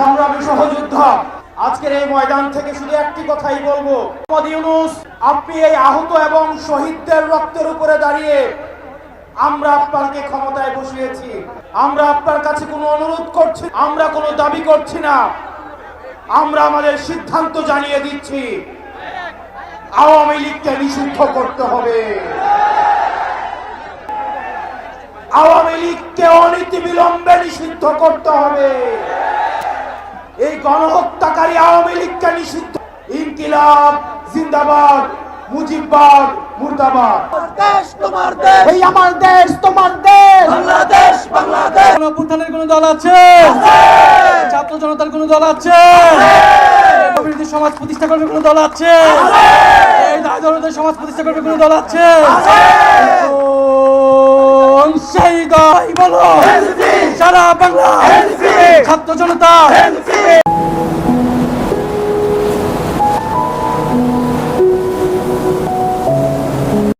সংগ্রামী সহযোদ্ধা, আজকের এই ময়দান থেকে শুধু একটি কথাই বলব। ইউনুস, আপনি এই আহত এবং শহীদদের রক্তের উপরে দাঁড়িয়ে আমরা আপনাকে ক্ষমতায় বসিয়েছি। আমরা আপনার কাছে কোনো অনুরোধ করছি, আমরা কোনো দাবি করছি না। আমরা আমাদের সিদ্ধান্ত জানিয়ে দিচ্ছি, আওয়ামী লীগকে নিষিদ্ধ করতে হবে। আওয়ামী লীগকে অনীতি বিলম্বে নিষিদ্ধ করতে হবে। গণহত্যাকারী আওয়ামী লীগকে নিষিদ্ধ। ইনকিলাব জিন্দাবাদ মুজিববাদ মুর্দাবাদ। দেশ তোমার দেশ। এই আমার দেশ তোমার দেশ। বাংলাদেশ বাংলাদেশ। অভ্যুত্থানের কোন দল আছে? ছাত্র জনতার কোন দল আছে? সমাজ প্রতিষ্ঠা করবে কোন দল আছে? এই দায় দলদের সমাজ প্রতিষ্ঠা করবে কোন দল আছে? কোন সেই দল বলো। সারা বাংলা। ছাত্র জনতা।